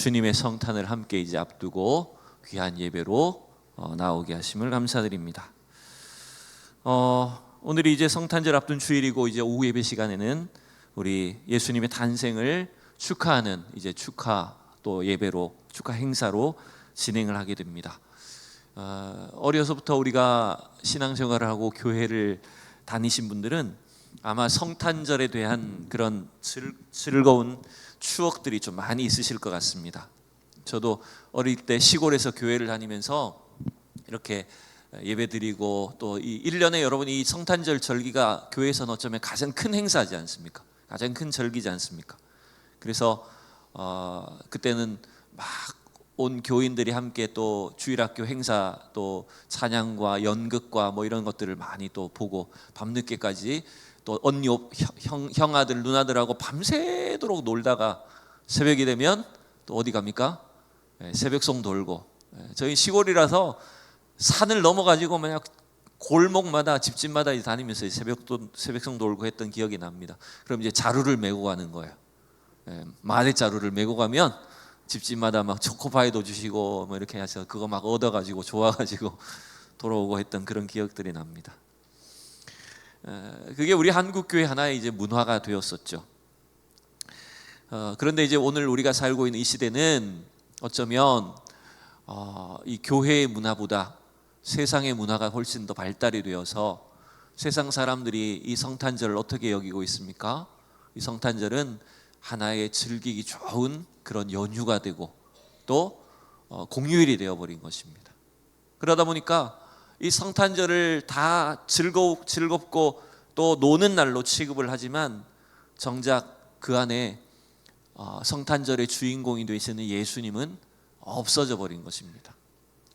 주님의 성탄을 함께 이제 앞두고 귀한 예배로 어, 나오게 하심을 감사드립니다. 어, 오늘이 이제 성탄절 앞둔 주일이고 이제 오후 예배 시간에는 우리 예수님의 탄생을 축하하는 이제 축하 또 예배로 축하 행사로 진행을 하게 됩니다. 어, 어려서부터 우리가 신앙생활을 하고 교회를 다니신 분들은 아마 성탄절에 대한 그런 즐, 즐거운 추억들이 좀 많이 있으실 것 같습니다. 저도 어릴 때 시골에서 교회를 다니면서 이렇게 예배드리고 또 이 1년에 여러분이 이 성탄절 절기가 교회에서는 어쩌면 가장 큰 행사지 않습니까? 가장 큰 절기지 않습니까? 그래서 어, 그때는 막 온 교인들이 함께 또 주일학교 행사 또 찬양과 연극과 뭐 이런 것들을 많이 또 보고 밤늦게까지 또 언니 형, 형 아들 누나들하고 밤새도록 놀다가 새벽이 되면 또 어디 갑니까? 예, 새벽송 돌고 예, 저희 시골이라서 산을 넘어가지고 그냥 골목마다 집집마다 다니면서 새벽도 새벽송 돌고 했던 기억이 납니다. 그럼 이제 자루를 메고 가는 거예요. 예, 마대 자루를 메고 가면 집집마다 막 초코파이도 주시고 뭐 이렇게 해서 그거 막 얻어가지고 좋아가지고 돌아오고 했던 그런 기억들이 납니다. 그게 우리 한국 교회 하나의 이제 문화가 되었었죠. 어, 그런데 이제 오늘 우리가 살고 있는 이 시대는 어쩌면 어, 이 교회의 문화보다 세상의 문화가 훨씬 더 발달이 되어서 세상 사람들이 이 성탄절을 어떻게 여기고 있습니까? 이 성탄절은 하나의 즐기기 좋은 그런 연휴가 되고 또 어, 공휴일이 되어버린 것입니다. 그러다 보니까 이 성탄절을 다 즐거 즐겁고 또 노는 날로 취급을 하지만 정작 그 안에 어, 성탄절의 주인공이 되시는 예수님은 없어져 버린 것입니다.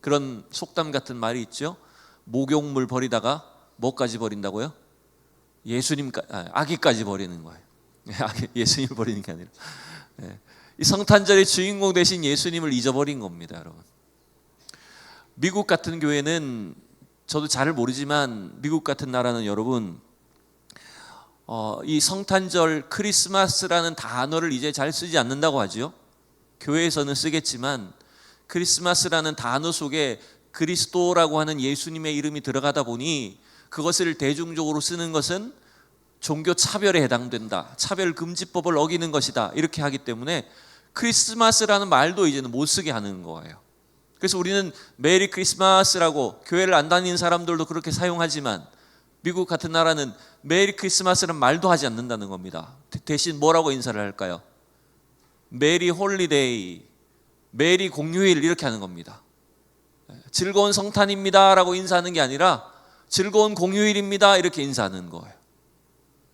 그런 속담 같은 말이 있죠. 목욕물 버리다가 뭐까지 버린다고요? 예수님 아, 아기까지 버리는 거예요. 예수님 버리는 게 아니라 예. 이 성탄절의 주인공 대신 예수님을 잊어버린 겁니다, 여러분. 미국 같은 교회는 저도 잘 모르지만 미국 같은 나라는 여러분 어, 이 성탄절 크리스마스라는 단어를 이제 잘 쓰지 않는다고 하지요. 교회에서는 쓰겠지만 크리스마스라는 단어 속에 그리스도라고 하는 예수님의 이름이 들어가다 보니 그것을 대중적으로 쓰는 것은 종교 차별에 해당된다. 차별 금지법을 어기는 것이다. 이렇게 하기 때문에 크리스마스라는 말도 이제는 못 쓰게 하는 거예요. 그래서 우리는 메리 크리스마스라고 교회를 안 다니는 사람들도 그렇게 사용하지만 미국 같은 나라는 메리 크리스마스는 말도 하지 않는다는 겁니다. 대신 뭐라고 인사를 할까요? 메리 홀리데이, 메리 공휴일 이렇게 하는 겁니다. 즐거운 성탄입니다라고 인사하는 게 아니라 즐거운 공휴일입니다 이렇게 인사하는 거예요.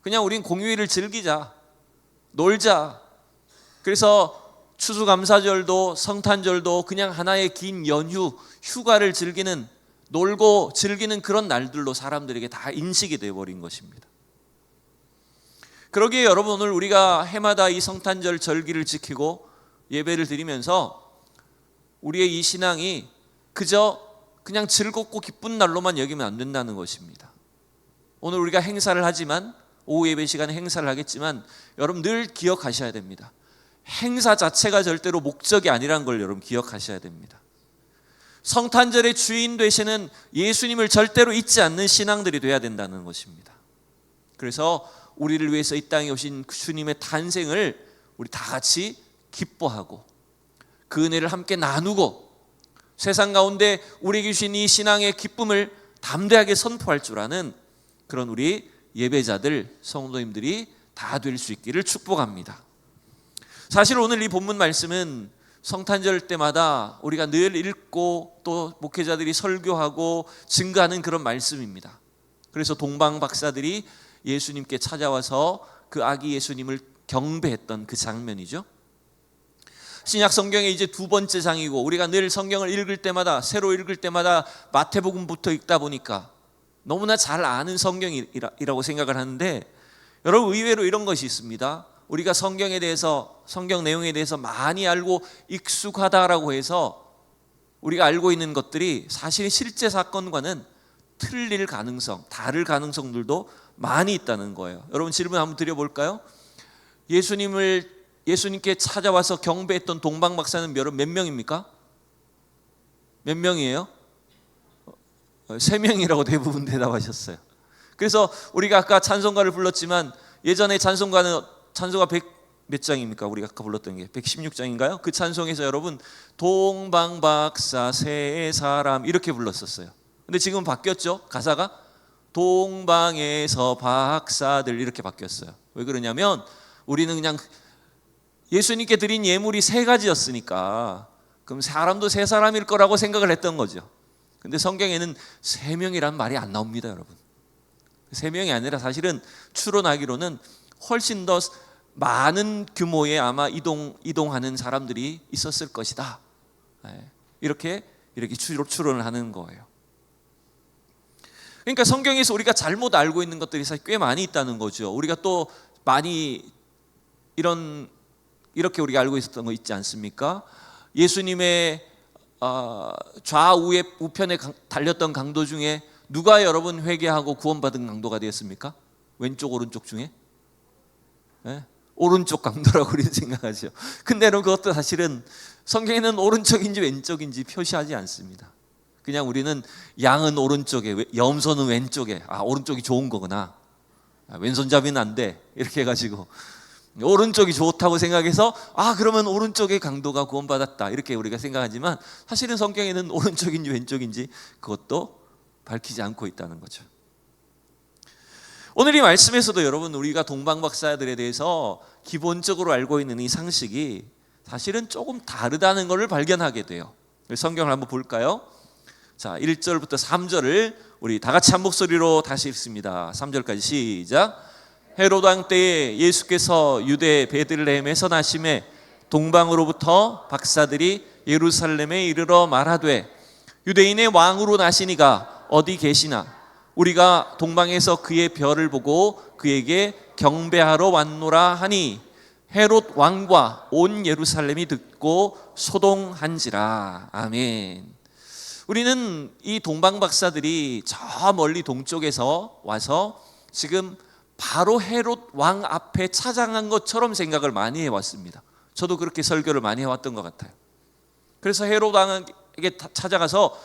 그냥 우린 공휴일을 즐기자, 놀자. 그래서 추수감사절도 성탄절도 그냥 하나의 긴 연휴, 휴가를 즐기는 놀고 즐기는 그런 날들로 사람들에게 다 인식이 되어 버린 것입니다. 그러기에 여러분 오늘 우리가 해마다 이 성탄절 절기를 지키고 예배를 드리면서 우리의 이 신앙이 그저 그냥 즐겁고 기쁜 날로만 여기면 안 된다는 것입니다. 오늘 우리가 행사를 하지만 오후 예배 시간에 행사를 하겠지만 여러분 늘 기억하셔야 됩니다. 행사 자체가 절대로 목적이 아니란 걸 여러분 기억하셔야 됩니다. 성탄절의 주인 되시는 예수님을 절대로 잊지 않는 신앙들이 돼야 된다는 것입니다. 그래서 우리를 위해서 이 땅에 오신 주님의 탄생을 우리 다 같이 기뻐하고 그 은혜를 함께 나누고 세상 가운데 우리에게 주신 이 신앙의 기쁨을 담대하게 선포할 줄 아는 그런 우리 예배자들 성도님들이 다 될 수 있기를 축복합니다. 사실 오늘 이 본문 말씀은 성탄절 때마다 우리가 늘 읽고 또 목회자들이 설교하고 증가하는 그런 말씀입니다. 그래서 동방 박사들이 예수님께 찾아와서 그 아기 예수님을 경배했던 그 장면이죠. 신약 성경의 이제 두 번째 장이고 우리가 늘 성경을 읽을 때마다 새로 읽을 때마다 마태복음부터 읽다 보니까 너무나 잘 아는 성경이라고 생각을 하는데 여러분 의외로 이런 것이 있습니다. 우리가 성경에 대해서 성경 내용에 대해서 많이 알고 익숙하다라고 해서 우리가 알고 있는 것들이 사실 실제 사건과는 틀릴 가능성, 다를 가능성들도 많이 있다는 거예요. 여러분 질문 한번 드려볼까요? 예수님을 예수님께 찾아와서 경배했던 동방 박사는 몇, 몇 명입니까? 몇 명이에요? 어, 세 명이라고 대부분 대답하셨어요. 그래서 우리가 아까 찬송가를 불렀지만 예전에 찬송가는 찬송가 100 몇 장입니까? 우리가 아까 불렀던 게 116장인가요? 그 찬송에서 여러분 동방 박사 세 사람 이렇게 불렀었어요. 근데 지금 바뀌었죠? 가사가 동방에서 박사들 이렇게 바뀌었어요. 왜 그러냐면 우리는 그냥 예수님께 드린 예물이 세 가지였으니까 그럼 사람도 세 사람일 거라고 생각을 했던 거죠. 근데 성경에는 세 명이란 말이 안 나옵니다, 여러분. 세 명이 아니라 사실은 추론하기로는 훨씬 더 많은 규모의 아마 이동 이동하는 사람들이 있었을 것이다. 예, 이렇게 이렇게 추론, 추론을 하는 거예요. 그러니까 성경에서 우리가 잘못 알고 있는 것들이 사실 꽤 많이 있다는 거죠. 우리가 또 많이 이런 이렇게 우리가 알고 있었던 거 있지 않습니까? 예수님의 어, 좌우에 우편에 강- 달렸던 강도 중에 누가 여러분 회개하고 구원받은 강도가 되었습니까? 왼쪽 오른쪽 중에? 예? 오른쪽 강도라고 우리는 생각하죠. 근데 여러분 그것도 사실은 성경에는 오른쪽인지 왼쪽인지 표시하지 않습니다. 그냥 우리는 양은 오른쪽에 왼- 염소는 왼쪽에 아 오른쪽이 좋은 거구나. 아, 왼손잡이는 안 돼. 이렇게 해가지고 오른쪽이 좋다고 생각해서 아 그러면 오른쪽의 강도가 구원받았다 이렇게 우리가 생각하지만 사실은 성경에는 오른쪽인지 왼쪽인지 그것도 밝히지 않고 있다는 거죠. 오늘 이 말씀에서도 여러분 우리가 동방 박사들에 대해서 기본적으로 알고 있는 이 상식이 사실은 조금 다르다는 것을 발견하게 돼요. 성경을 한번 볼까요? 자, 1절부터 3절을 우리 다 같이 한 목소리로 다시 읽습니다. 3절까지 시작. 헤로드 왕 때에 예수께서 유대 베들레헴에서 나심에 동방으로부터 박사들이 예루살렘에 이르러 말하되 유대인의 왕으로 나시니가 어디 계시나 우리가 동방에서 그의 별을 보고 그에게 경배하러 왔노라 하니 헤롯 왕과 온 예루살렘이 듣고 소동한지라 아멘. 우리는 이 동방 박사들이 저 멀리 동쪽에서 와서 지금 바로 헤롯 왕 앞에 찾아간 것처럼 생각을 많이 해왔습니다. 저도 그렇게 설교를 많이 해왔던 것 같아요. 그래서 헤롯 왕에게 다- 찾아가서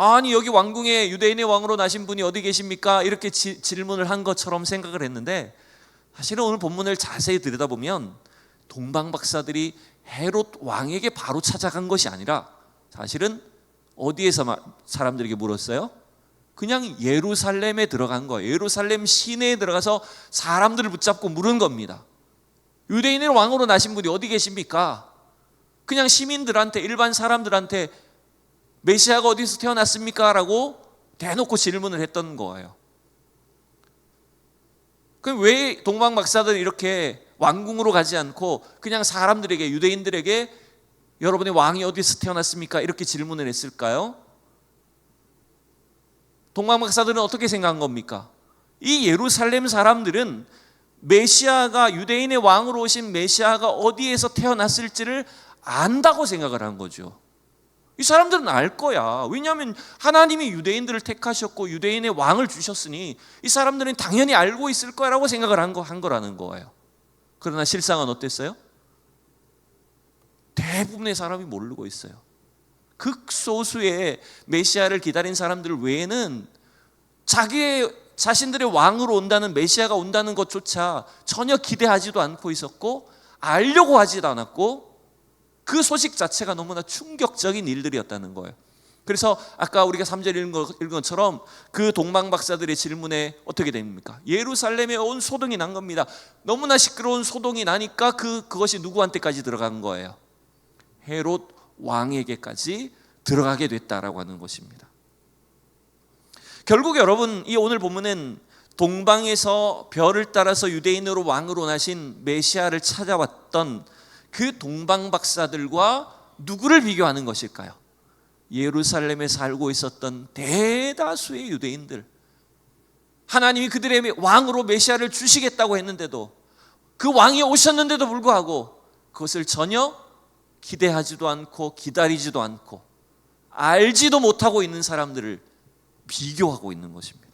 아니 여기 왕궁에 유대인의 왕으로 나신 분이 어디 계십니까? 이렇게 지- 질문을 한 것처럼 생각을 했는데 사실은 오늘 본문을 자세히 들여다보면 동방 박사들이 헤롯 왕에게 바로 찾아간 것이 아니라 사실은 어디에서 마- 사람들에게 물었어요? 그냥 예루살렘에 들어간 거예요. 예루살렘 시내에 들어가서 사람들을 붙잡고 물은 겁니다. 유대인의 왕으로 나신 분이 어디 계십니까? 그냥 시민들한테 일반 사람들한테 메시아가 어디서 태어났습니까? 라고 대놓고 질문을 했던 거예요. 그럼 왜 동방 박사들이 이렇게 왕궁으로 가지 않고 그냥 사람들에게 유대인들에게 여러분의 왕이 어디서 태어났습니까? 이렇게 질문을 했을까요? 동방 박사들은 어떻게 생각한 겁니까? 이 예루살렘 사람들은 메시아가 유대인의 왕으로 오신 메시아가 어디에서 태어났을지를 안다고 생각을 한 거죠. 이 사람들은 알 거야. 왜냐하면 하나님이 유대인들을 택하셨고 유대인의 왕을 주셨으니 이 사람들은 당연히 알고 있을 거라고 생각을 한, 거, 한 거라는 거예요. 그러나 실상은 어땠어요? 대부분의 사람이 모르고 있어요. 극소수의 메시아를 기다린 사람들 외에는 자기의 자신들의 왕으로 온다는 메시아가 온다는 것조차 전혀 기대하지도 않고 있었고 알려고 하지도 않았고 그 소식 자체가 너무나 충격적인 일들이었다는 거예요. 그래서 아까 우리가 3절 읽은, 것, 읽은 것처럼 그 동방 박사들의 질문에 어떻게 됩니까? 예루살렘에 온 소동이 난 겁니다. 너무나 시끄러운 소동이 나니까 그 그것이 누구한테까지 들어간 거예요? 헤롯 왕에게까지 들어가게 됐다라고 하는 것입니다. 결국 여러분 이 오늘 본문은 동방에서 별을 따라서 유대인으로 왕으로 나신 메시아를 찾아왔던 그 동방 박사들과 누구를 비교하는 것일까요? 예루살렘에 살고 있었던 대다수의 유대인들. 하나님이 그들의 왕으로 메시아를 주시겠다고 했는데도 그 왕이 오셨는데도 불구하고 그것을 전혀 기대하지도 않고 기다리지도 않고 알지도 못하고 있는 사람들을 비교하고 있는 것입니다.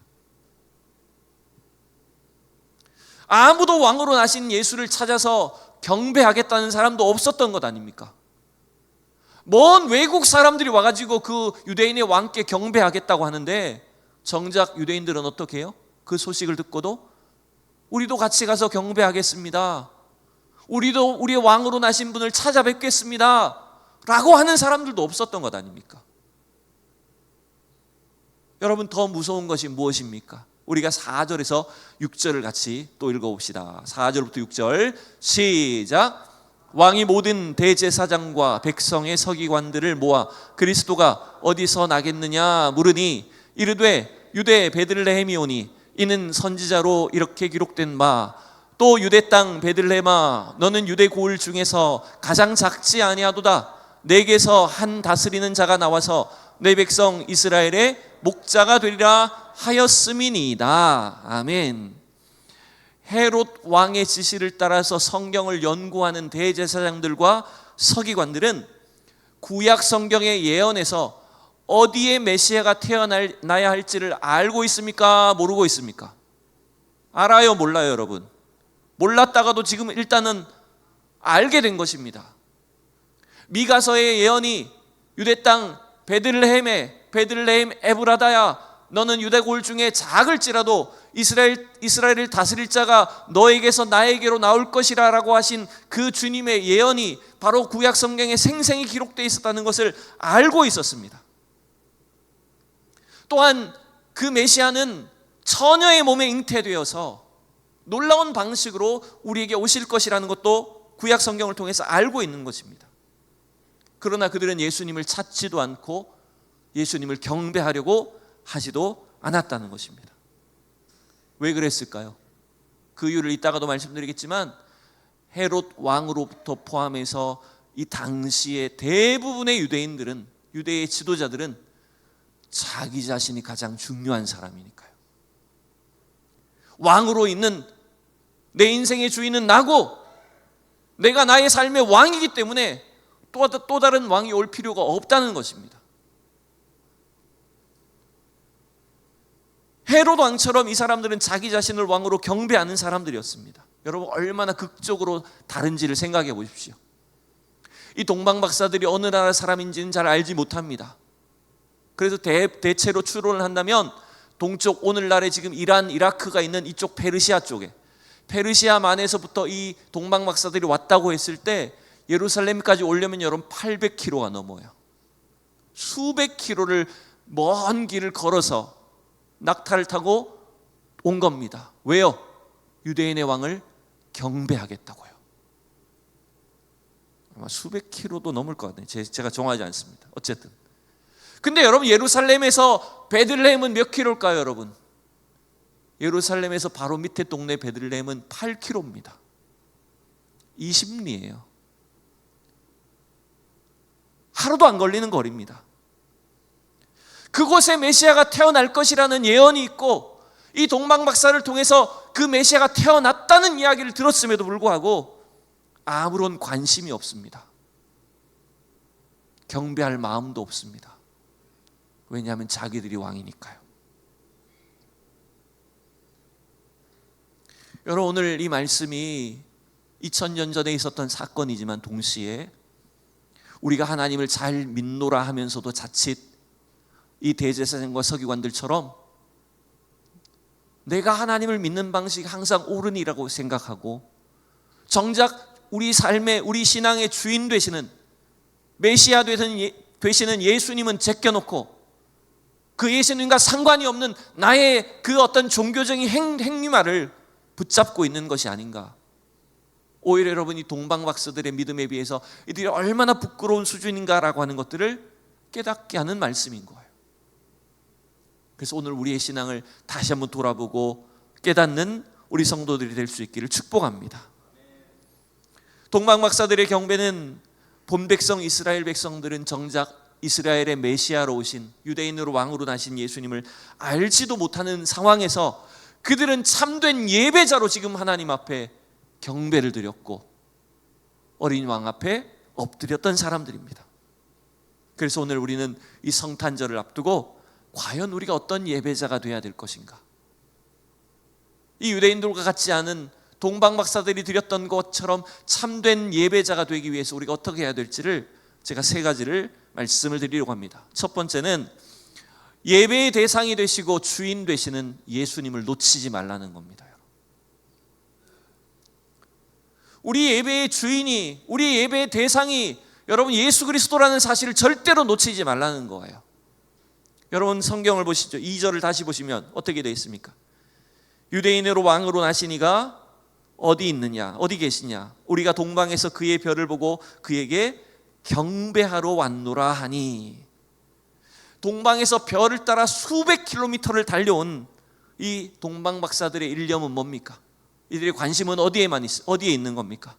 아무도 왕으로 나신 예수를 찾아서 경배하겠다는 사람도 없었던 것 아닙니까? 먼 외국 사람들이 와가지고 그 유대인의 왕께 경배하겠다고 하는데 정작 유대인들은 어떻게 해요? 그 소식을 듣고도 우리도 같이 가서 경배하겠습니다. 우리도 우리의 왕으로 나신 분을 찾아뵙겠습니다. 라고 하는 사람들도 없었던 것 아닙니까? 여러분 더 무서운 것이 무엇입니까? 우리가 4절에서 6절을 같이 또 읽어봅시다. 4절부터 6절 시작. 왕이 모든 대제사장과 백성의 서기관들을 모아 그리스도가 어디서 나겠느냐 물으니 이르되 유대 베들레헴이오니 이는 선지자로 이렇게 기록된 바 또 유대 땅 베들레헴아 너는 유대 고을 중에서 가장 작지 아니하도다 내게서 한 다스리는 자가 나와서 내 백성 이스라엘의 목자가 되리라 하였음이니이다 아멘 헤롯 왕의 지시를 따라서 성경을 연구하는 대제사장들과 서기관들은 구약 성경의 예언에서 어디에 메시아가 태어나야 할지를 알고 있습니까? 모르고 있습니까? 알아요, 몰라요, 여러분? 몰랐다가도 지금 일단은 알게 된 것입니다. 미가서의 예언이 유대 땅 베들레헴에 베들레헴 에브라다야 너는 유대 골 중에 작을지라도 이스라엘 이스라엘을 다스릴 자가 너에게서 나에게로 나올 것이라라고 하신 그 주님의 예언이 바로 구약 성경에 생생히 기록되어 있었다는 것을 알고 있었습니다. 또한 그 메시아는 처녀의 몸에 잉태되어서 놀라운 방식으로 우리에게 오실 것이라는 것도 구약 성경을 통해서 알고 있는 것입니다. 그러나 그들은 예수님을 찾지도 않고 예수님을 경배하려고 하지도 않았다는 것입니다. 왜 그랬을까요? 그 이유를 이따가도 말씀드리겠지만 헤롯 왕으로부터 포함해서 이 당시의 대부분의 유대인들은 유대의 지도자들은 자기 자신이 가장 중요한 사람이니까요. 왕으로 있는 내 인생의 주인은 나고 내가 나의 삶의 왕이기 때문에 또, 또 다른 왕이 올 필요가 없다는 것입니다. 헤롯 왕처럼 이 사람들은 자기 자신을 왕으로 경배하는 사람들이었습니다. 여러분 얼마나 극적으로 다른지를 생각해 보십시오. 이 동방 박사들이 어느 나라 사람인지는 잘 알지 못합니다. 그래서 대, 대체로 추론을 한다면 동쪽 오늘날에 지금 이란, 이라크가 있는 이쪽 페르시아 쪽에 페르시아만에서부터 이 동방 박사들이 왔다고 했을 때 예루살렘까지 오려면 여러분 800km가 넘어요. 수백 킬로를 먼 길을 걸어서 낙타를 타고 온 겁니다. 왜요? 유대인의 왕을 경배하겠다고요. 아마 수백 킬로도 넘을 것 같네요. 제가 정하지 않습니다. 어쨌든. 근데 여러분 예루살렘에서 베들레헴은 몇 킬로일까요, 여러분? 예루살렘에서 바로 밑에 동네 베들레헴은 8킬로입니다. 20리예요. 하루도 안 걸리는 거리입니다. 그곳에 메시아가 태어날 것이라는 예언이 있고 이 동방 박사를 통해서 그 메시아가 태어났다는 이야기를 들었음에도 불구하고 아무런 관심이 없습니다. 경배할 마음도 없습니다. 왜냐하면 자기들이 왕이니까요. 여러분 오늘 이 말씀이 2000년 전에 있었던 사건이지만 동시에 우리가 하나님을 잘 믿노라 하면서도 자칫 이 대제사장과 서기관들처럼 내가 하나님을 믿는 방식이 항상 옳은이라고 생각하고 정작 우리 삶의 우리 신앙의 주인 되시는 메시아 되시는 예수님은 제껴놓고 그 예수님과 상관이 없는 나의 그 어떤 종교적인 행, 행위만을 붙잡고 있는 것이 아닌가. 오히려 여러분이 동방 박사들의 믿음에 비해서 이들이 얼마나 부끄러운 수준인가라고 하는 것들을 깨닫게 하는 말씀인 거예요. 그래서 오늘 우리의 신앙을 다시 한번 돌아보고 깨닫는 우리 성도들이 될 수 있기를 축복합니다. 동방 박사들의 경배는 본 백성 이스라엘 백성들은 정작 이스라엘의 메시아로 오신 유대인으로 왕으로 나신 예수님을 알지도 못하는 상황에서 그들은 참된 예배자로 지금 하나님 앞에 경배를 드렸고 어린 왕 앞에 엎드렸던 사람들입니다. 그래서 오늘 우리는 이 성탄절을 앞두고 과연 우리가 어떤 예배자가 되어야 될 것인가? 이 유대인들과 같지 않은 동방 박사들이 드렸던 것처럼 참된 예배자가 되기 위해서 우리가 어떻게 해야 될지를 제가 세 가지를 말씀을 드리려고 합니다. 첫 번째는 예배의 대상이 되시고 주인 되시는 예수님을 놓치지 말라는 겁니다. 우리 예배의 주인이 우리 예배의 대상이 여러분 예수 그리스도라는 사실을 절대로 놓치지 말라는 거예요. 여러분 성경을 보시죠. 2절을 다시 보시면 어떻게 되어 있습니까? 유대인으로 왕으로 나시니가 어디 있느냐? 어디 계시냐? 우리가 동방에서 그의 별을 보고 그에게 경배하러 왔노라 하니 동방에서 별을 따라 수백 킬로미터를 달려온 이 동방 박사들의 일념은 뭡니까? 이들의 관심은 어디에만 있, 어디에 있는 겁니까?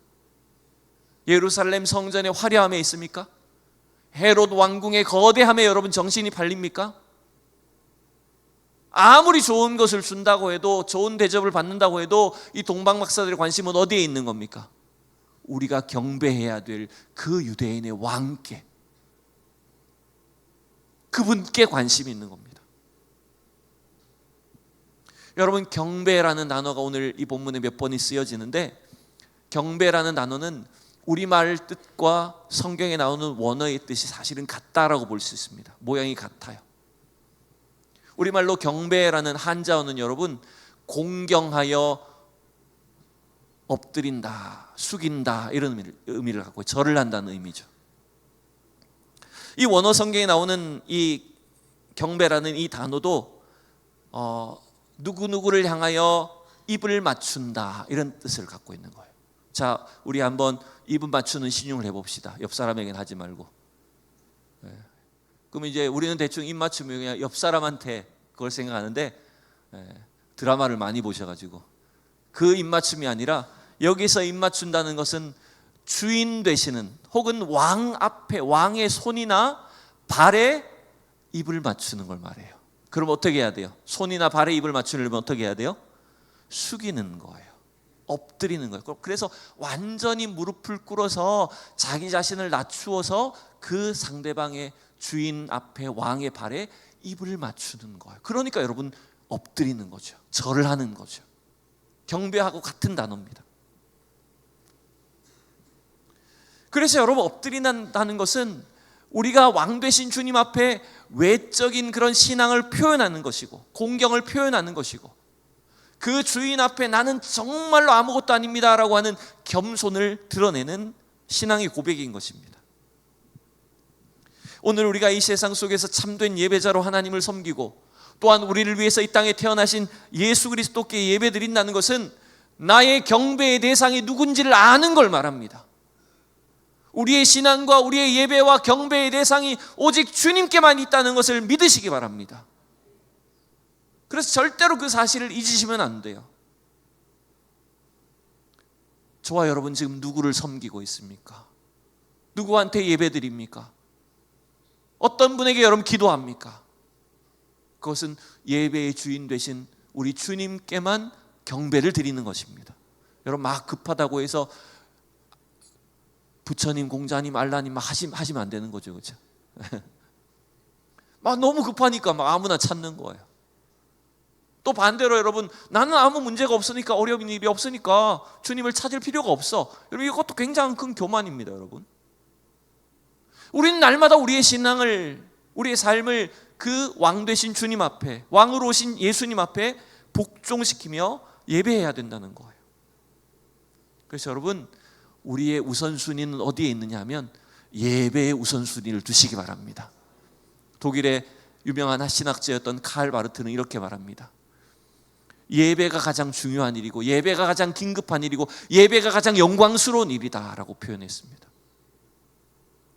예루살렘 성전의 화려함에 있습니까? 헤롯 왕궁의 거대함에 여러분 정신이 팔립니까? 아무리 좋은 것을 준다고 해도 좋은 대접을 받는다고 해도 이 동방 박사들의 관심은 어디에 있는 겁니까? 우리가 경배해야 될 그 유대인의 왕께 그분께 관심이 있는 겁니다. 여러분 경배라는 단어가 오늘 이 본문에 몇 번이 쓰여지는데 경배라는 단어는 우리말 뜻과 성경에 나오는 원어의 뜻이 사실은 같다라고 볼 수 있습니다. 모양이 같아요. 우리말로 경배라는 한자어는 여러분 공경하여 엎드린다, 숙인다 이런 의미를, 의미를 갖고 절을 한다는 의미죠. 이 원어 성경에 나오는 이 경배라는 이 단어도 어, 누구 누구를 향하여 입을 맞춘다 이런 뜻을 갖고 있는 거예요. 자, 우리 한번 입을 맞추는 신용을 해봅시다. 옆 사람에게는 하지 말고. 네. 그럼 이제 우리는 대충 입 맞추면 그냥 옆 사람한테 그걸 생각하는데 네. 드라마를 많이 보셔가지고 그 입 맞춤이 아니라 여기서 입 맞춘다는 것은 주인 되시는 혹은 왕 앞에 왕의 손이나 발에 입을 맞추는 걸 말해요. 그럼 어떻게 해야 돼요? 손이나 발에 입을 맞추려면 어떻게 해야 돼요? 숙이는 거예요. 엎드리는 거예요. 그래서 완전히 무릎을 꿇어서 자기 자신을 낮추어서 그 상대방의 주인 앞에 왕의 발에 입을 맞추는 거예요. 그러니까 여러분 엎드리는 거죠. 절을 하는 거죠. 경배하고 같은 단어입니다. 그래서 여러분 엎드린다는 것은 우리가 왕 되신 주님 앞에 외적인 그런 신앙을 표현하는 것이고 공경을 표현하는 것이고 그 주인 앞에 나는 정말로 아무것도 아닙니다라고 하는 겸손을 드러내는 신앙의 고백인 것입니다. 오늘 우리가 이 세상 속에서 참된 예배자로 하나님을 섬기고 또한 우리를 위해서 이 땅에 태어나신 예수 그리스도께 예배 드린다는 것은 나의 경배의 대상이 누군지를 아는 걸 말합니다. 우리의 신앙과 우리의 예배와 경배의 대상이 오직 주님께만 있다는 것을 믿으시기 바랍니다. 그래서 절대로 그 사실을 잊으시면 안 돼요. 저와 여러분 지금 누구를 섬기고 있습니까? 누구한테 예배 드립니까? 어떤 분에게 여러분 기도합니까? 그것은 예배의 주인 되신 우리 주님께만 경배를 드리는 것입니다. 여러분 막 급하다고 해서 부처님, 공자님, 알라님 막 하시, 하시면 안 되는 거죠, 그렇죠? 막 너무 급하니까 막 아무나 찾는 거예요. 또 반대로 여러분 나는 아무 문제가 없으니까 어려운 일이 없으니까 주님을 찾을 필요가 없어. 여러분 이것도 굉장히 큰 교만입니다, 여러분. 우리는 날마다 우리의 신앙을 우리의 삶을 그 왕 되신 주님 앞에 왕으로 오신 예수님 앞에 복종시키며 예배해야 된다는 거예요. 그래서 여러분 우리의 우선순위는 어디에 있느냐 하면 예배의 우선순위를 두시기 바랍니다. 독일의 유명한 신학자였던 칼 바르트는 이렇게 말합니다. 예배가 가장 중요한 일이고 예배가 가장 긴급한 일이고 예배가 가장 영광스러운 일이다라고 표현했습니다.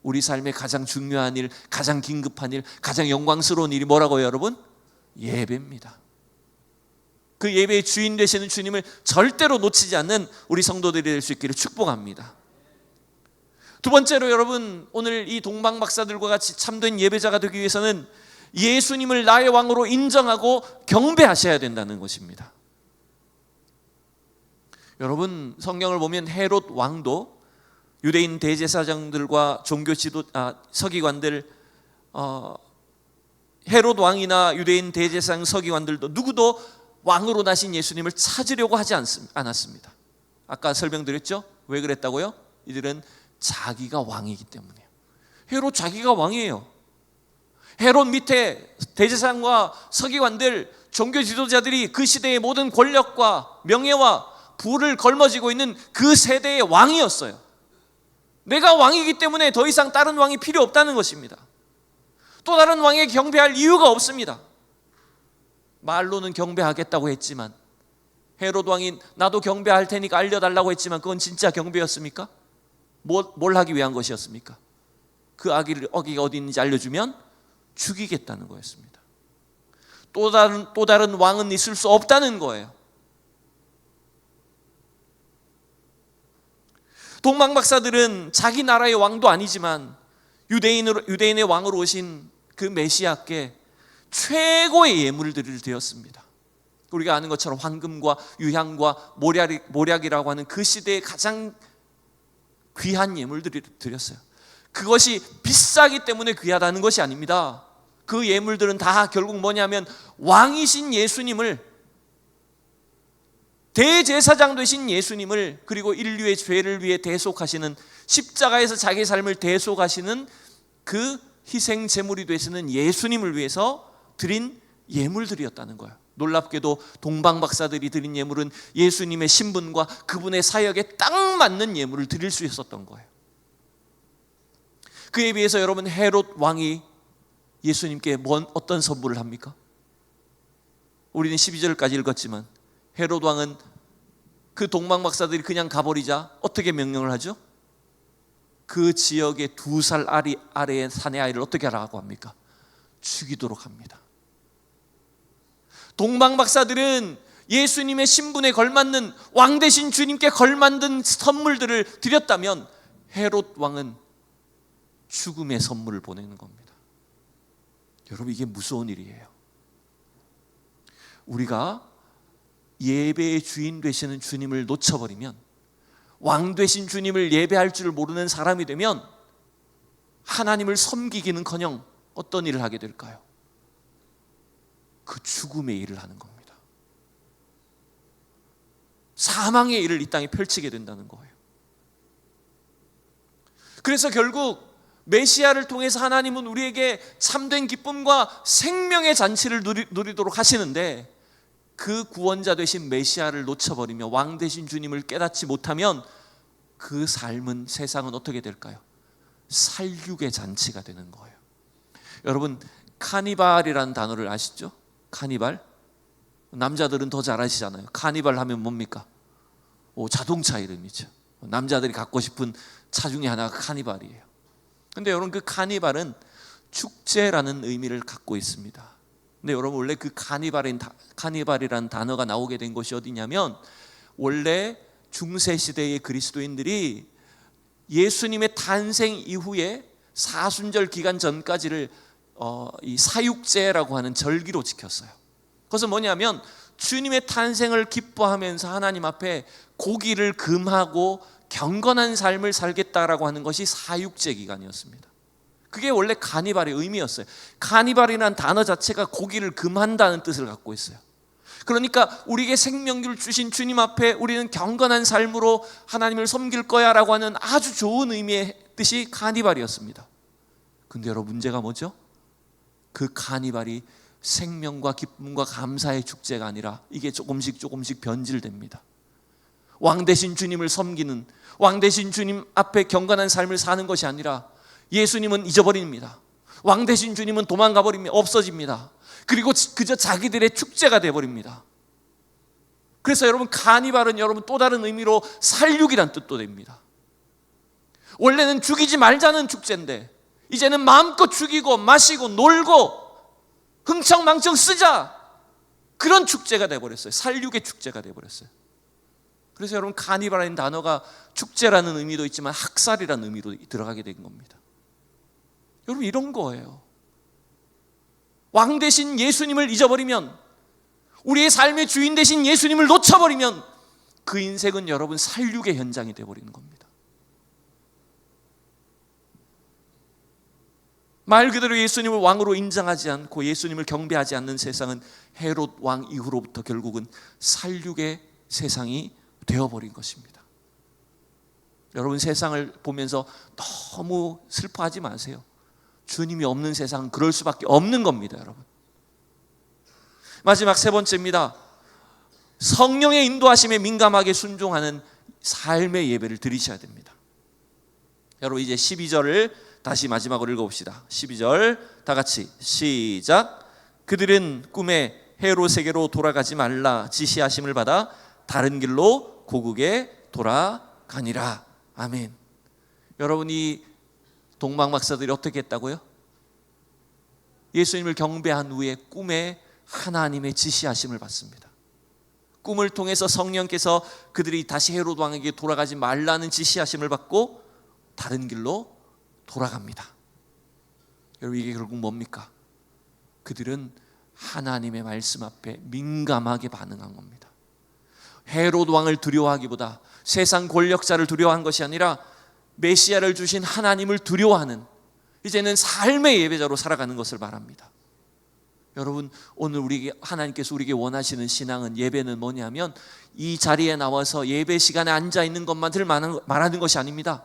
우리 삶의 가장 중요한 일, 가장 긴급한 일, 가장 영광스러운 일이 뭐라고요, 여러분? 예배입니다. 그 예배의 주인 되시는 주님을 절대로 놓치지 않는 우리 성도들이 될 수 있기를 축복합니다. 두 번째로 여러분 오늘 이 동방 박사들과 같이 참된 예배자가 되기 위해서는 예수님을 나의 왕으로 인정하고 경배하셔야 된다는 것입니다. 여러분 성경을 보면 헤롯 왕도 유대인 대제사장들과 종교 지도 아, 서기관들 어, 헤롯 왕이나 유대인 대제사장 서기관들도 누구도 왕으로 나신 예수님을 찾으려고 하지 않았습니다. 아까 설명드렸죠? 왜 그랬다고요? 이들은 자기가 왕이기 때문이에요. 헤롯 자기가 왕이에요. 헤롯 밑에 대제사장과 서기관들, 종교 지도자들이 그 시대의 모든 권력과 명예와 부를 걸머지고 있는 그 세대의 왕이었어요. 내가 왕이기 때문에 더 이상 다른 왕이 필요 없다는 것입니다. 또 다른 왕에 경배할 이유가 없습니다. 말로는 경배하겠다고 했지만 헤롯 왕이 나도 경배할 테니까 알려달라고 했지만 그건 진짜 경배였습니까? 뭘, 뭘 하기 위한 것이었습니까? 그 아기를 어기가 어디 있는지 알려주면 죽이겠다는 거였습니다. 또 다른 또 다른 왕은 있을 수 없다는 거예요. 동방 박사들은 자기 나라의 왕도 아니지만 유대인으로 유대인의 왕으로 오신 그 메시아께 최고의 예물들을 드렸습니다. 우리가 아는 것처럼 황금과 유향과 모략, 모략이라고 하는 그 시대의 가장 귀한 예물들을 드렸어요. 그것이 비싸기 때문에 귀하다는 것이 아닙니다. 그 예물들은 다 결국 뭐냐면 왕이신 예수님을 대제사장 되신 예수님을 그리고 인류의 죄를 위해 대속하시는 십자가에서 자기 삶을 대속하시는 그 희생 제물이 되시는 예수님을 위해서 드린 예물들이었다는 거예요. 놀랍게도 동방 박사들이 드린 예물은 예수님의 신분과 그분의 사역에 딱 맞는 예물을 드릴 수 있었던 거예요. 그에 비해서 여러분 헤롯 왕이 예수님께 뭔 어떤 선물을 합니까? 우리는 12절까지 읽었지만 헤롯 왕은 그 동방 박사들이 그냥 가버리자 어떻게 명령을 하죠? 그 지역의 두살 아래의 사내 아이를 어떻게 하라고 합니까? 죽이도록 합니다. 동방 박사들은 예수님의 신분에 걸맞는 왕 대신 주님께 걸맞는 선물들을 드렸다면 헤롯 왕은 죽음의 선물을 보내는 겁니다. 여러분 이게 무서운 일이에요. 우리가 예배의 주인 되시는 주님을 놓쳐버리면 왕 되신 주님을 예배할 줄 모르는 사람이 되면 하나님을 섬기기는커녕 어떤 일을 하게 될까요? 그 죽음의 일을 하는 겁니다. 사망의 일을 이 땅에 펼치게 된다는 거예요. 그래서 결국 메시아를 통해서 하나님은 우리에게 참된 기쁨과 생명의 잔치를 누리, 도록 하시는데 그 구원자 되신 메시아를 놓쳐버리며 왕 되신 주님을 깨닫지 못하면 그 삶은 세상은 어떻게 될까요? 살육의 잔치가 되는 거예요. 여러분 카니발이라는 단어를 아시죠? 카니발? 남자들은 더 잘 아시잖아요. 카니발 하면 뭡니까? 오, 자동차 이름이죠. 남자들이 갖고 싶은 차 중에 하나가 카니발이에요. 근데 여러분 그 카니발은 축제라는 의미를 갖고 있습니다. 근데 여러분 원래 그 카니발인 카니발이라는 단어가 나오게 된 것이 어디냐면 원래 중세 시대의 그리스도인들이 예수님의 탄생 이후에 사순절 기간 전까지를 어, 이 사육제라고 하는 절기로 지켰어요. 그것은 뭐냐면 주님의 탄생을 기뻐하면서 하나님 앞에 고기를 금하고 경건한 삶을 살겠다라고 하는 것이 사육제 기간이었습니다. 그게 원래 카니발의 의미였어요. 카니발이라는 단어 자체가 고기를 금한다는 뜻을 갖고 있어요. 그러니까 우리에게 생명을 주신 주님 앞에 우리는 경건한 삶으로 하나님을 섬길 거야라고 하는 아주 좋은 의미의 뜻이 카니발이었습니다. 근데 여러분 문제가 뭐죠? 그 카니발이 생명과 기쁨과 감사의 축제가 아니라 이게 조금씩 조금씩 변질됩니다. 왕 대신 주님을 섬기는 왕 대신 주님 앞에 경건한 삶을 사는 것이 아니라 예수님은 잊어버립니다. 왕 대신 주님은 도망가 버립니다. 없어집니다. 그리고 그저 자기들의 축제가 돼 버립니다. 그래서 여러분 카니발은 여러분 또 다른 의미로 살육이란 뜻도 됩니다. 원래는 죽이지 말자는 축제인데 이제는 마음껏 죽이고 마시고 놀고 흥청망청 쓰자 그런 축제가 돼 버렸어요. 살육의 축제가 돼 버렸어요. 그래서 여러분 카니발이라는 단어가 축제라는 의미도 있지만 학살이라는 의미도 들어가게 된 겁니다. 여러분 이런 거예요. 왕 대신 예수님을 잊어버리면 우리의 삶의 주인 대신 예수님을 놓쳐버리면 그 인생은 여러분 살육의 현장이 되어버리는 겁니다. 말 그대로 예수님을 왕으로 인정하지 않고 예수님을 경배하지 않는 세상은 헤롯 왕 이후로부터 결국은 살육의 세상이 되어버린 것입니다. 여러분 세상을 보면서 너무 슬퍼하지 마세요. 주님이 없는 세상은 그럴 수밖에 없는 겁니다, 여러분. 마지막 세 번째입니다. 성령의 인도하심에 민감하게 순종하는 삶의 예배를 드리셔야 됩니다. 여러분 이제 12절을 다시 마지막으로 읽어봅시다. 12절 다 같이 시작. 그들은 꿈에 해로 세계로 돌아가지 말라 지시하심을 받아 다른 길로 고국에 돌아가니라. 아멘. 여러분이 동방 박사들이 어떻게 했다고요? 예수님을 경배한 후에 꿈에 하나님의 지시하심을 받습니다. 꿈을 통해서 성령께서 그들이 다시 헤로드 왕에게 돌아가지 말라는 지시하심을 받고 다른 길로 돌아갑니다. 여러분 이게 결국 뭡니까? 그들은 하나님의 말씀 앞에 민감하게 반응한 겁니다. 헤로드 왕을 두려워하기보다 세상 권력자를 두려워한 것이 아니라 메시아를 주신 하나님을 두려워하는 이제는 삶의 예배자로 살아가는 것을 말합니다. 여러분 오늘 우리 하나님께서 우리에게 원하시는 신앙은 예배는 뭐냐면 이 자리에 나와서 예배 시간에 앉아 있는 것만을 말하는 것이 아닙니다.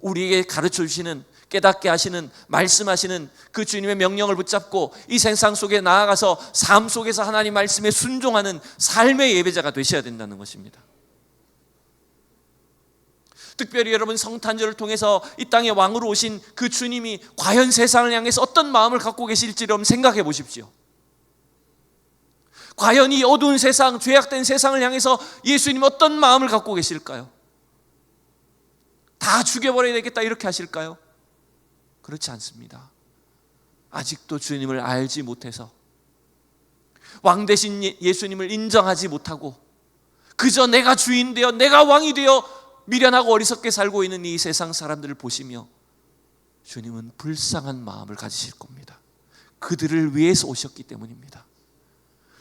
우리에게 가르쳐 주시는 깨닫게 하시는 말씀하시는 그 주님의 명령을 붙잡고 이 세상 속에 나아가서 삶 속에서 하나님 말씀에 순종하는 삶의 예배자가 되셔야 된다는 것입니다. 특별히 여러분 성탄절을 통해서 이 땅에 왕으로 오신 그 주님이 과연 세상을 향해서 어떤 마음을 갖고 계실지를 한번 생각해 보십시오. 과연 이 어두운 세상, 죄악된 세상을 향해서 예수님 어떤 마음을 갖고 계실까요? 다 죽여버려야 되겠다 이렇게 하실까요? 그렇지 않습니다. 아직도 주님을 알지 못해서 왕 대신 예, 예수님을 인정하지 못하고 그저 내가 주인 되어 내가 왕이 되어 미련하고 어리석게 살고 있는 이 세상 사람들을 보시며 주님은 불쌍한 마음을 가지실 겁니다. 그들을 위해서 오셨기 때문입니다.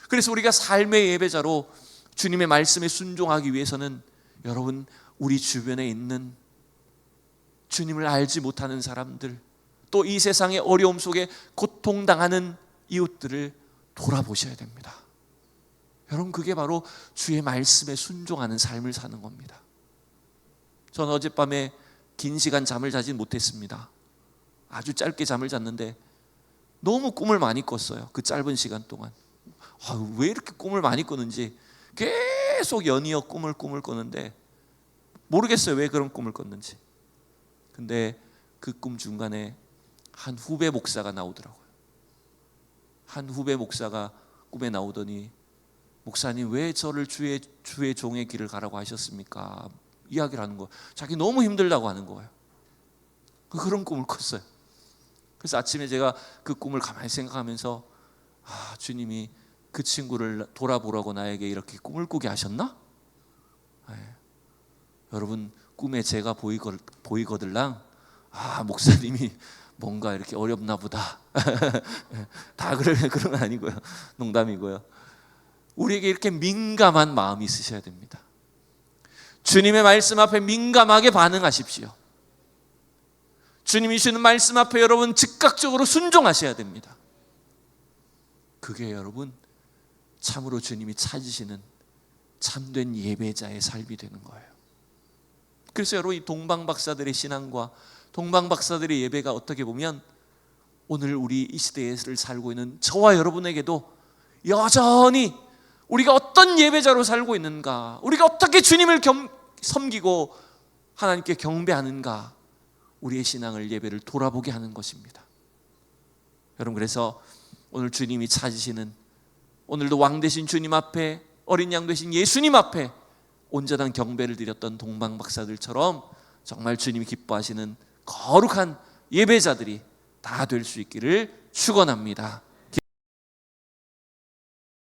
그래서 우리가 삶의 예배자로 주님의 말씀에 순종하기 위해서는 여러분 우리 주변에 있는 주님을 알지 못하는 사람들 또 이 세상의 어려움 속에 고통당하는 이웃들을 돌아보셔야 됩니다. 여러분 그게 바로 주의 말씀에 순종하는 삶을 사는 겁니다. 전 어젯밤에 긴 시간 잠을 자진 못했습니다. 아주 짧게 잠을 잤는데 너무 꿈을 많이 꿨어요. 그 짧은 시간 동안. 아, 왜 이렇게 꿈을 많이 꾸는지 계속 연이어 꿈을 꿈을 꾸는데 모르겠어요. 왜 그런 꿈을 꿨는지. 근데 그 꿈 중간에 한 후배 목사가 나오더라고요. 한 후배 목사가 꿈에 나오더니 목사님 왜 저를 주의 주의 종의 길을 가라고 하셨습니까? 이야기를 하는 거예요. 자기 너무 힘들다고 하는 거예요. 그 그런 꿈을 꿨어요. 그래서 아침에 제가 그 꿈을 가만히 생각하면서 아, 주님이 그 친구를 돌아보라고 나에게 이렇게 꿈을 꾸게 하셨나? 네. 여러분 꿈에 제가 보이거, 보이거들랑 아 목사님이 뭔가 이렇게 어렵나 보다 다 그런 그런 건 아니고요 농담이고요 우리에게 이렇게 민감한 마음이 있으셔야 됩니다 주님의 말씀 앞에 민감하게 반응하십시오. 주님이 주는 말씀 앞에 여러분 즉각적으로 순종하셔야 됩니다. 그게 여러분 참으로 주님이 찾으시는 참된 예배자의 삶이 되는 거예요. 그래서 여러분 이 동방 박사들의 신앙과 동방 박사들의 예배가 어떻게 보면 오늘 우리 이 시대에를 살고 있는 저와 여러분에게도 여전히 우리가 어떤 예배자로 살고 있는가, 우리가 어떻게 주님을 겸, 섬기고 하나님께 경배하는가, 우리의 신앙을 예배를 돌아보게 하는 것입니다. 여러분 그래서 오늘 주님이 찾으시는 오늘도 왕 되신 주님 앞에 어린 양 되신 예수님 앞에 온전한 경배를 드렸던 동방 박사들처럼 정말 주님이 기뻐하시는 거룩한 예배자들이 다 될 수 있기를 축원합니다.